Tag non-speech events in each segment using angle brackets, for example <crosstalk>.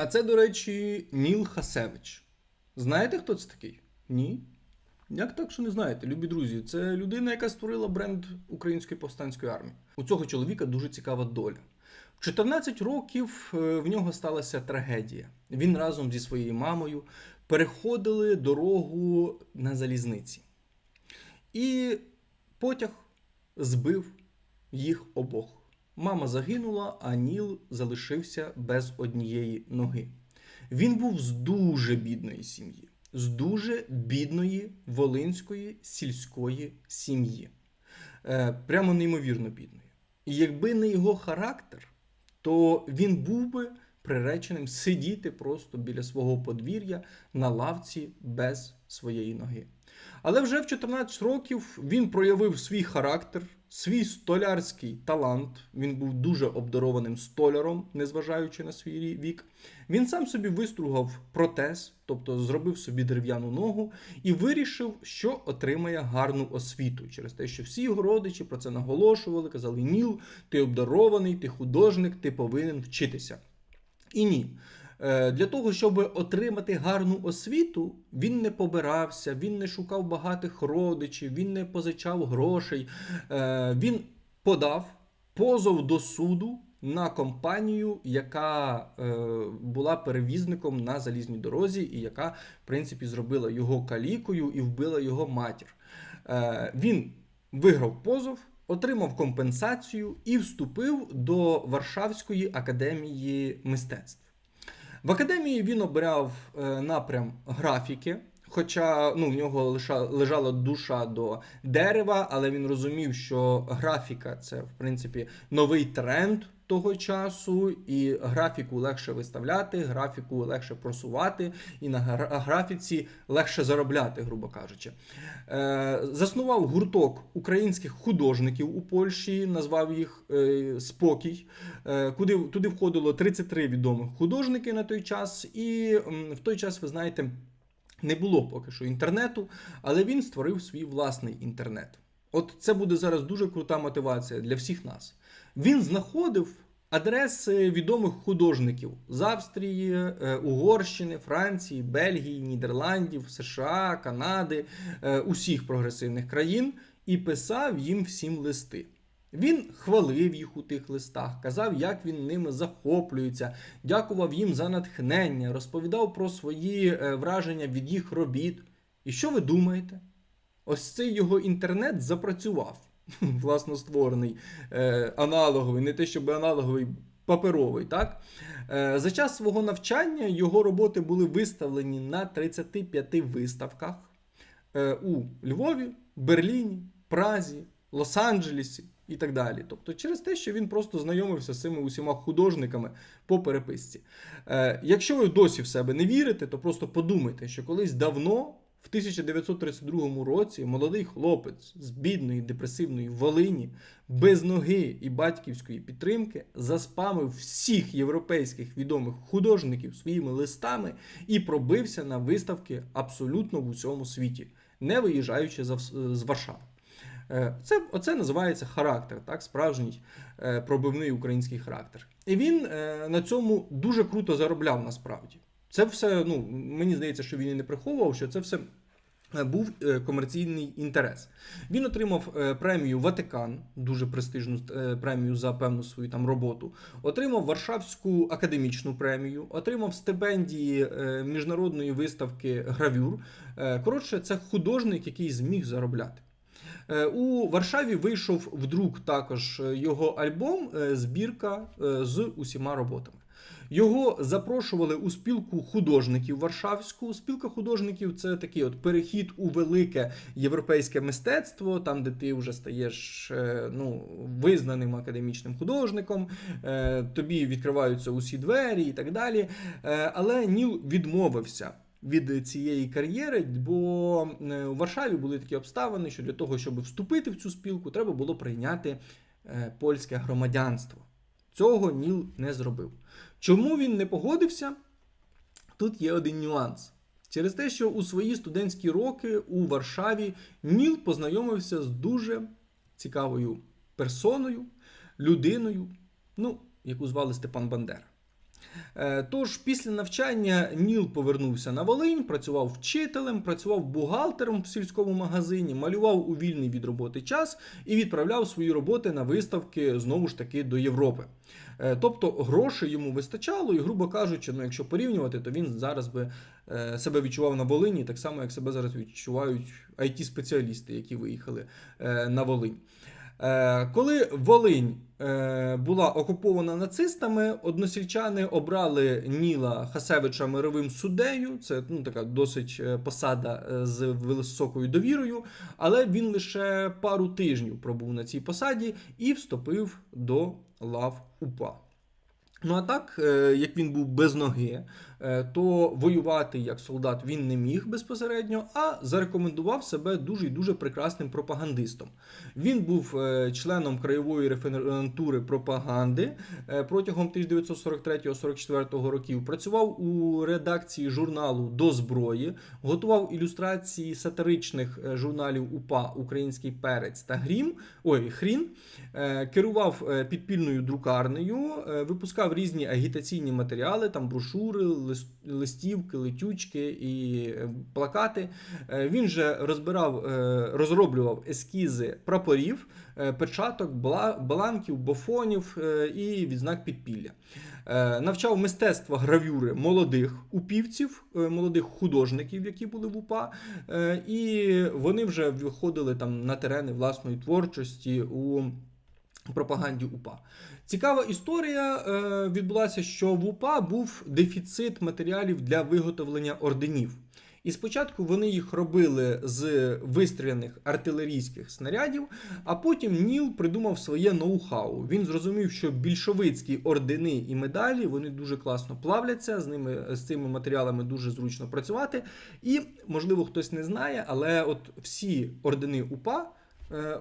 А це, до речі, Ніл Хасевич. Знаєте, хто це такий? Ні? Як так, що не знаєте, любі друзі? Це людина, яка створила бренд Української повстанської армії. У цього чоловіка дуже цікава доля. В 14 років е, в нього сталася трагедія. Він разом зі своєю мамою переходили дорогу на залізниці. І потяг збив їх обох. Мама загинула, а Ніл залишився без однієї ноги. Він був з дуже бідної сім'ї, з дуже бідної волинської сільської сім'ї. Е, прямо неймовірно бідної. І якби не його характер, то він був би приреченим сидіти просто біля свого подвір'я на лавці без своєї ноги. Але вже в 14 років він проявив свій характер, свій столярський талант. Він був дуже обдарованим столяром, незважаючи на свій вік. Він сам собі вистругав протез, тобто зробив собі дерев'яну ногу, і вирішив, що отримає гарну освіту через те, що всі його родичі про це наголошували, казали: Ніл, ти обдарований, ти художник, ти повинен вчитися. І ні. Е, Для того, щоб отримати гарну освіту, він не побирався, він не шукав багатих родичів, він не позичав грошей. Е, Він подав позов до суду на компанію, яка е, була перевізником на залізній дорозі, і яка, в принципі, зробила його калікою і вбила його матір. Він виграв позов, отримав компенсацію і вступив до Варшавської академії мистецтв. В академії він обрав е, напрям графіки. Хоча ну, в нього лиша, лежала душа до дерева, але він розумів, що графіка це в принципі новий тренд того часу, і графіку легше виставляти, графіку легше просувати, і на гра- графіці легше заробляти, грубо кажучи. Е, заснував гурток українських художників у Польщі, назвав їх е, Спокій, е, куди туди входило 33 відомих художники на той час. І в той час, ви знаєте, не було поки що інтернету, але він створив свій власний інтернет. От це буде зараз дуже крута мотивація для всіх нас. Він знаходив адреси відомих художників з Австрії, е, Угорщини, Франції, Бельгії, Нідерландів, США, Канади, е, усіх прогресивних країн і писав їм всім листи. Він хвалив їх у тих листах, казав, як він ними захоплюється, дякував їм за натхнення, розповідав про свої е, враження від їх робіт. І що ви думаєте? Ось цей його інтернет запрацював, <laughs> власно створений, е, аналоговий, не те, щоб аналоговий, паперовий. Так? Е, за час свого навчання його роботи були виставлені на 35 виставках у Львові, Берліні, Празі, Лос-Анджелесі і так далі. Тобто через те, що він просто знайомився з цими усіма художниками по переписці. Е, якщо ви досі в себе не вірите, то просто подумайте, що колись давно. В 1932 році молодий хлопець з бідної депресивної Волині, без ноги і батьківської підтримки, заспамив всіх європейських відомих художників своїми листами і пробився на виставки абсолютно в усьому світі, не виїжджаючи з Варшави. Е, Це, оце називається характер, так, справжній е, пробивний український характер. І він е, на цьому дуже круто заробляв насправді. Це все, ну, мені здається, що він і не приховував, що це все був комерційний інтерес. Він отримав премію Ватикан, дуже престижну премію за певну свою там роботу. Отримав Варшавську академічну премію, отримав стипендії міжнародної виставки гравюр. Коротше, це художник, який зміг заробляти. Е, У Варшаві вийшов в друк також е, його альбом е, збірка з усіма роботами. Його запрошували у спілку художників Варшавську. Спілка художників це такий от перехід у велике європейське мистецтво, там, де ти вже стаєш ну, визнаним академічним художником, тобі відкриваються усі двері і так далі. Але Ніл відмовився від цієї кар'єри, бо е, у Варшаві були такі обставини, що для того, щоб вступити в цю спілку, треба було прийняти е, польське громадянство. Цього Ніл не зробив. Чому він не погодився? Тут є один нюанс. Через те, що у свої студентські роки у Варшаві Ніл познайомився з дуже цікавою персоною, людиною, ну, яку звали Степан Бандера. Е, Тож після навчання Ніл повернувся на Волинь, працював вчителем, працював бухгалтером в сільському магазині, малював у вільний від роботи час і відправляв свої роботи на виставки знову ж таки до Європи. Е, Тобто грошей йому вистачало, і, грубо кажучи, ну якщо порівнювати, то він зараз би е, себе відчував на Волині, так само як себе зараз відчувають it спеціалісти які виїхали на Волинь. Е, Коли Волинь е, була окупована нацистами, односельчани обрали Ніла Хасевича мировим суддею. Це ну, така досить е, посада з високою довірою, але він лише пару тижнів пробув на цій посаді і вступив до лав УПА. Ну а так, е, як він був без ноги, е, то воювати як солдат він не міг безпосередньо, а зарекомендував себе дуже і дуже прекрасним пропагандистом. Він був е, членом краєвої референтури пропаганди протягом 1943-44 років. Працював у редакції журналу до зброї, готував ілюстрації сатиричних журналів УПА Український перець та Грім. Ой, Хрін. Керував підпільною друкарнею, е, випускав різні агітаційні матеріали, там брошури, листівки, летючки і е, плакати. Е, Він же розбирав, е, розроблював ескізи прапорів, печаток, баланків, бофонів і відзнак підпілля. Навчав мистецтва гравюри молодих упівців, молодих художників, які були в УПА, і вони вже виходили там на терени власної творчості у пропаганді УПА. Цікава історія е, відбулася, що в УПА був дефіцит матеріалів для виготовлення орденів. І спочатку вони їх робили з вистріляних артилерійських снарядів, а потім Ніл придумав своє ноу-хау. Він зрозумів, що більшовицькі ордени і медалі вони дуже класно плавляться, з ними з цими матеріалами дуже зручно працювати. І, можливо, хтось не знає, але от всі ордени УПА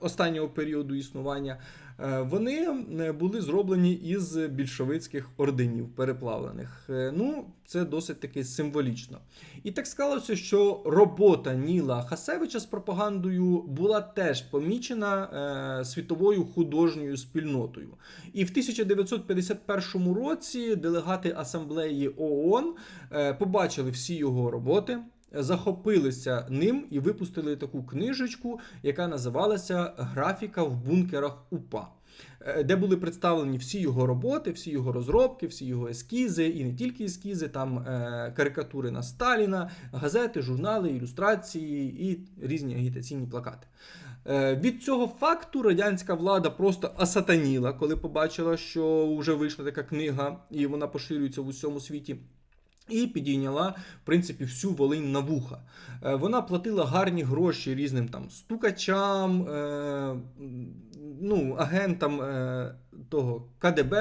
останнього періоду існування, е, вони е, були зроблені із більшовицьких орденів переплавлених. Е, Ну, це досить таки символічно. І так склалося, що робота Ніла Хасевича з пропагандою була теж помічена е, світовою художньою спільнотою. І в 1951 році делегати асамблеї ООН е, побачили всі його роботи. Захопилися ним і випустили таку книжечку, яка називалася Графіка в бункерах УПА, е, де були представлені всі його роботи, всі його розробки, всі його ескізи, і не тільки ескізи, там е, карикатури на Сталіна, газети, журнали, ілюстрації і різні агітаційні плакати. Е, Від цього факту радянська влада просто асатаніла, коли побачила, що вже вийшла така книга, і вона поширюється в усьому світі. І підійняла, в принципі, всю Волинь на вуха. Е, Вона платила гарні гроші різним там стукачам, е, ну, агентам е, того КДБ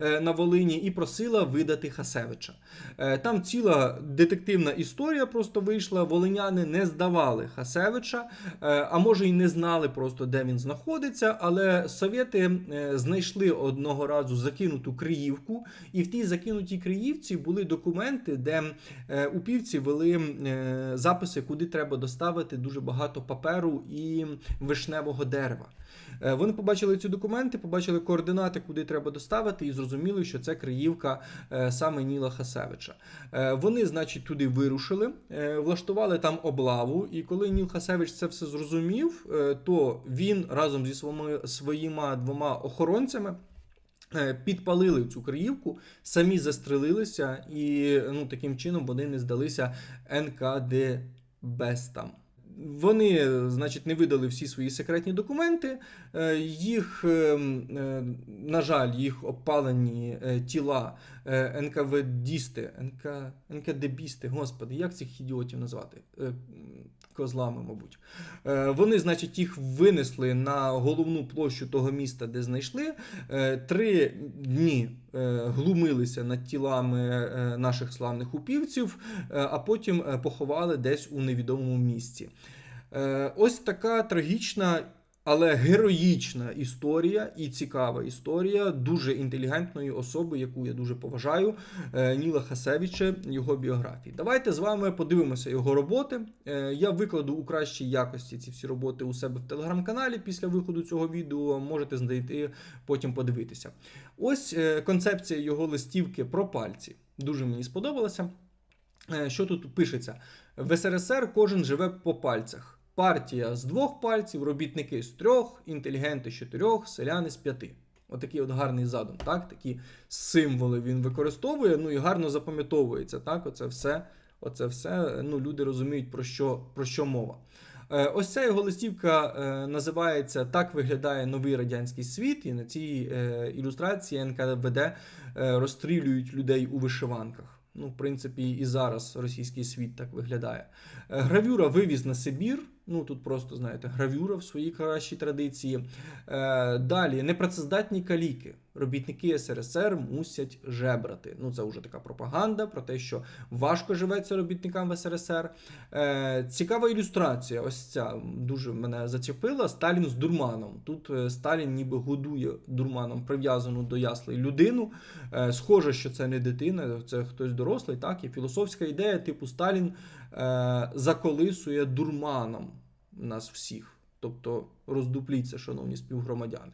е, на Волині і просила видати Хасевича. Е, Там ціла детективна історія просто вийшла. Волиняни не здавали Хасевича, е, а може й не знали просто, де він знаходиться. Але совєти знайшли одного разу закинуту Криївку, і в тій закинутій Криївці були документи, де упівці вели записи, куди треба доставити дуже багато паперу і вишневого дерева. Е, Вони побачили ці документи, побачили координати, куди треба доставити, і зрозуміли, що це Криївка е, саме Ніла Хасевича. Е, Вони, значить, туди вирушили, влаштували там облаву. І коли Ніл Хасевич це все зрозумів, то він разом зі своїми, своїми двома охоронцями. Підпалили цю Криївку, самі застрелилися, і ну, таким чином вони не здалися НКДБестам. Вони, значить, не видали всі свої секретні документи. Е, Їх, е, м, е, на жаль, їх обпалені е, тіла НКВДісти, НК, НКДБісти, господи, як цих ідіотів назвати? Козлами, мабуть. Е, Вони, значить, їх винесли на головну площу того міста, де знайшли. Е, Три дні е, глумилися над тілами наших славних упівців, а потім поховали десь у невідомому місці. Ось така трагічна але героїчна історія і цікава історія дуже інтелігентної особи, яку я дуже поважаю, е, Ніла Хасевича, його біографії. Давайте з вами подивимося його роботи. Е, Я викладу у кращій якості ці всі роботи у себе в телеграм-каналі після виходу цього відео. Можете знайти потім подивитися. Ось е, концепція його листівки про пальці. Дуже мені сподобалося. Що тут пишеться? В СРСР кожен живе по пальцях. Партія з двох пальців, робітники з трьох, інтелігенти з чотирьох, селяни з п'яти. Отакий от гарний задум, так? Такі символи він використовує, ну і гарно запам'ятовується. Так, оце все, оце все ну, люди розуміють, про що, про що мова. Е, Ось ця його листівка е, називається Так виглядає новий радянський світ, і на цій е, ілюстрації НКВД розстрілюють людей у вишиванках. Ну, в принципі, і зараз російський світ так виглядає. Гравюра вивіз на Сибір. Ну тут просто знаєте, гравюра в своїй кращій традиції. Е, далі непрацездатні каліки. Робітники СРСР мусять жебрати. Ну, це вже така пропаганда про те, що важко живеться робітникам в СРСР. Е, цікава ілюстрація. Ось ця дуже мене зачепила. Сталін з дурманом. Тут е, Сталін ніби годує дурманом прив'язану до яслей людину. Е, схоже, що це не дитина, це хтось дорослий. Так, і філософська ідея, типу Сталін заколисує дурманом нас всіх. Тобто роздупліться, шановні співгромадяни.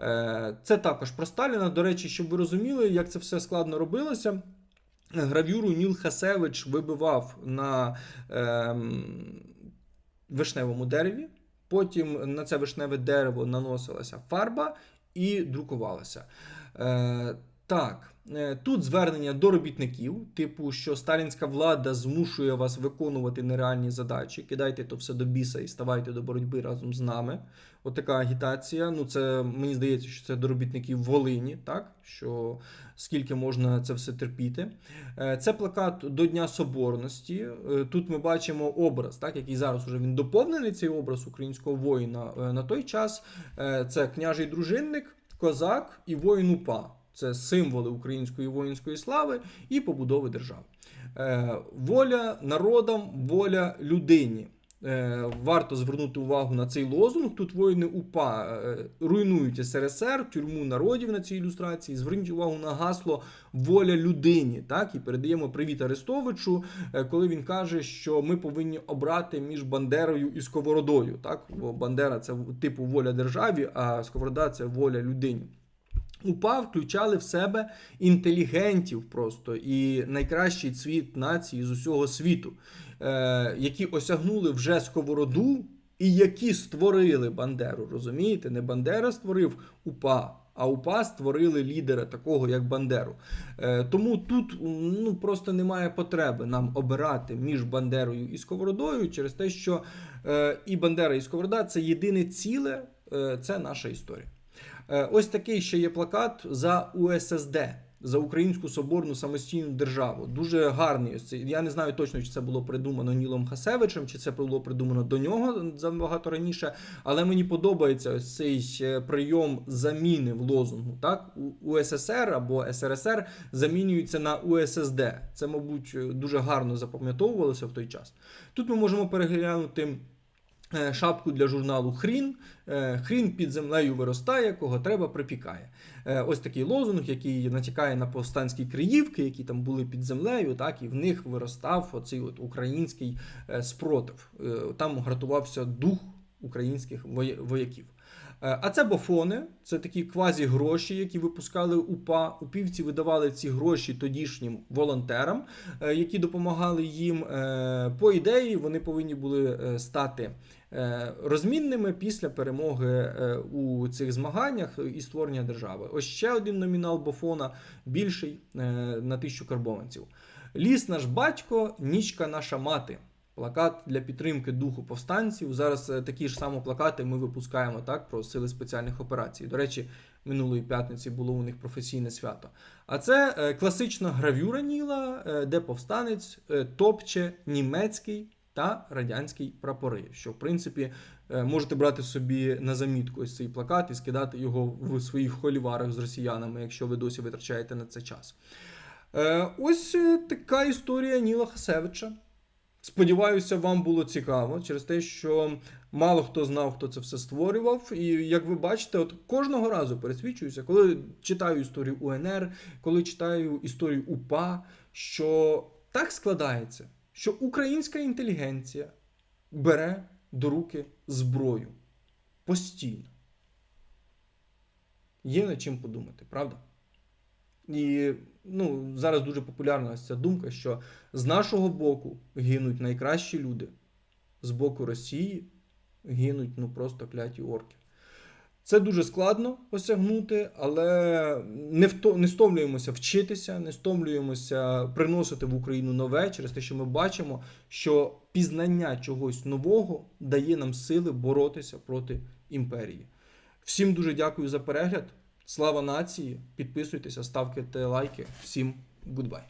Е, Це також про Сталіна. До речі, щоб ви розуміли, як це все складно робилося. Гравюру Ніл Хасевич вибивав на ем, вишневому дереві. Потім на це вишневе дерево наносилася фарба і друкувалася. Е, так, е, тут звернення до робітників, типу, що сталінська влада змушує вас виконувати нереальні задачі. Кидайте то все до біса і ставайте до боротьби разом з нами. Отака агітація. Ну, це мені здається, що це до робітників Волині, так? Що скільки можна це все терпіти. Е, Це плакат до Дня Соборності. Е, Тут ми бачимо образ, так, який зараз уже він доповнений, цей образ українського воїна е, на той час. Е, Це княжий дружинник, козак і воїн УПА. Це символи української воїнської слави і побудови держави. Е, Воля народам, воля людині. Е, Варто звернути увагу на цей лозунг. Тут воїни УПА е, руйнують СРСР, тюрму народів на цій ілюстрації. Зверніть увагу на гасло Воля людині. Так, і передаємо привіт Арестовичу, коли він каже, що ми повинні обрати між Бандерою і Сковородою. Так, бо Бандера це типу воля державі, а Сковорода це воля людині. УПА включали в себе інтелігентів просто і найкращий цвіт нації з усього світу, е, які осягнули вже сковороду і які створили Бандеру. Розумієте? Не Бандера створив УПА. А УПА створили лідера такого, як Бандеру. Е, тому тут ну, просто немає потреби нам обирати між Бандерою і Сковородою через те, що е, і Бандера, і Сковорода це єдине ціле, е, це наша історія. Е, Ось такий ще є плакат за УССД. За Українську Соборну самостійну державу. Дуже гарний. ось цей. Я не знаю точно, чи це було придумано Нілом Хасевичем, чи це було придумано до нього забагато раніше. Але мені подобається ось цей прийом заміни в лозунгу. Так, УССР або СРСР замінюється на УССД. Це, мабуть, дуже гарно запам'ятовувалося в той час. Тут ми можемо переглянути. Е, Шапку для журналу Хрін. Е, Хрін під землею виростає, кого треба, припікає. Е, Ось такий лозунг, який натякає на повстанські криївки, які там були під землею, так, і в них виростав оцей от український спротив. Там гратувався дух українських вояків. Е, А це бофони, це такі квазі-гроші, які випускали УПА. Упівці видавали ці гроші тодішнім волонтерам, е, які допомагали їм. Е, По ідеї, вони повинні були стати розмінними після перемоги у цих змаганнях і створення держави. Ось ще один номінал бофона більший на тисячу карбованців. Ліс наш батько, нічка наша мати. Плакат для підтримки духу повстанців. Зараз е, такі ж самі плакати ми випускаємо так про сили спеціальних операцій. До речі, минулої п'ятниці було у них професійне свято. А це е, класична гравюра Ніла, е, де повстанець топче німецький та радянський прапори. Що, в принципі, можете брати собі на замітку ось цей плакат і скидати його в своїх холіварах з росіянами, якщо ви досі витрачаєте на це час. Ось така історія Ніла Хасевича. Сподіваюся, вам було цікаво через те, що мало хто знав, хто це все створював. І як ви бачите, от кожного разу пересвідчуюся, коли читаю історію УНР, коли читаю історію УПА, що так складається, що українська інтелігенція бере до руки зброю постійно. Є над чим подумати, правда? І ну, зараз дуже популярна ця думка, що з нашого боку гинуть найкращі люди, з боку Росії гинуть ну просто кляті орки. Це дуже складно осягнути, але не, вто, не стомлюємося вчитися, не стомлюємося приносити в Україну нове через те, що ми бачимо, що пізнання чогось нового дає нам сили боротися проти імперії. Всім дуже дякую за перегляд. Слава нації! Підписуйтеся, ставте лайки. Всім гудбай!